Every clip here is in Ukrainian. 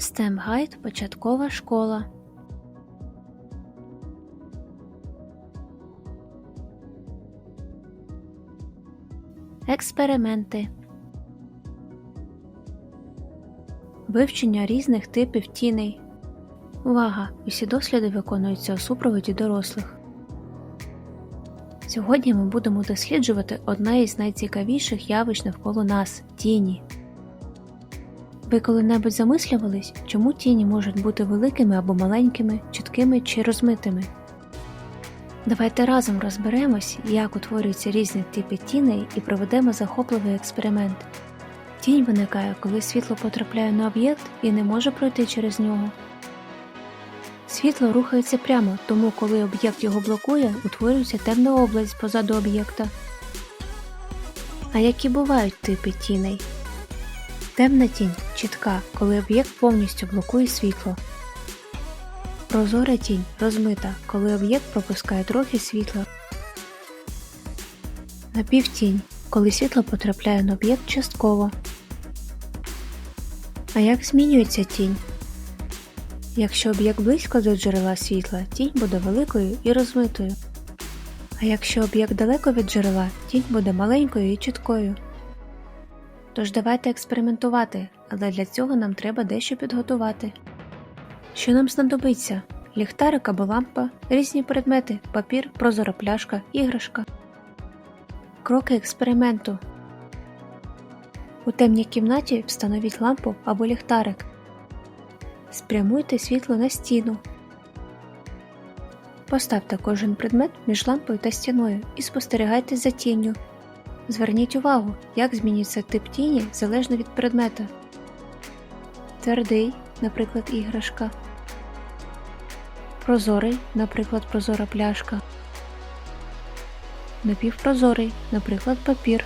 STEM Guide Початкова школа. Експерименти. Вивчення різних типів тіней. Увага! Усі досліди виконуються у супроводі дорослих. Сьогодні ми будемо досліджувати одне із найцікавіших явищ навколо нас тіні. Ви коли-небудь замислювались, чому тіні можуть бути великими або маленькими, чіткими чи розмитими? Давайте разом розберемось, як утворюються різні типи тіней і проведемо захопливий експеримент. Тінь виникає, коли світло потрапляє на об'єкт і не може пройти через нього. Світло рухається прямо, тому коли об'єкт його блокує, утворюється темна область позаду об'єкта. А які бувають типи тіней? Темна тінь чітка, коли об'єкт повністю блокує світло. Прозора тінь розмита, коли об'єкт пропускає трохи світла. Напівтінь, коли світло потрапляє на об'єкт частково. А як змінюється тінь? Якщо об'єкт близько до джерела світла, тінь буде великою і розмитою. А якщо об'єкт далеко від джерела, тінь буде маленькою і чіткою. Тож давайте експериментувати, але для цього нам треба дещо підготувати. Що нам знадобиться? Ліхтарик або лампа, різні предмети, папір, прозора пляшка, іграшка. Кроки експерименту. У темній кімнаті встановіть лампу або ліхтарик. Спрямуйте світло на стіну. Поставте кожен предмет між лампою та стіною і спостерігайте за тінню. Зверніть увагу, як змінюється тип тіні залежно від предмета. Твердий, наприклад, іграшка. Прозорий, наприклад, прозора пляшка. Напівпрозорий, наприклад, папір.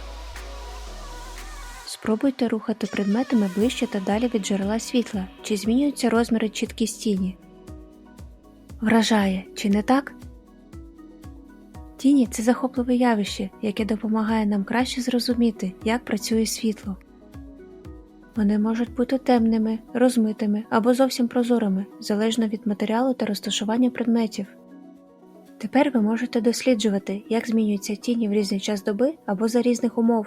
Спробуйте рухати предметами ближче та далі від джерела світла, чи змінюються розміри чіткість тіні. Вражає, чи не так? Тіні це захопливе явище, яке допомагає нам краще зрозуміти, як працює світло. Вони можуть бути темними, розмитими або зовсім прозорими, залежно від матеріалу та розташування предметів. Тепер ви можете досліджувати, як змінюються тіні в різний час доби або за різних умов.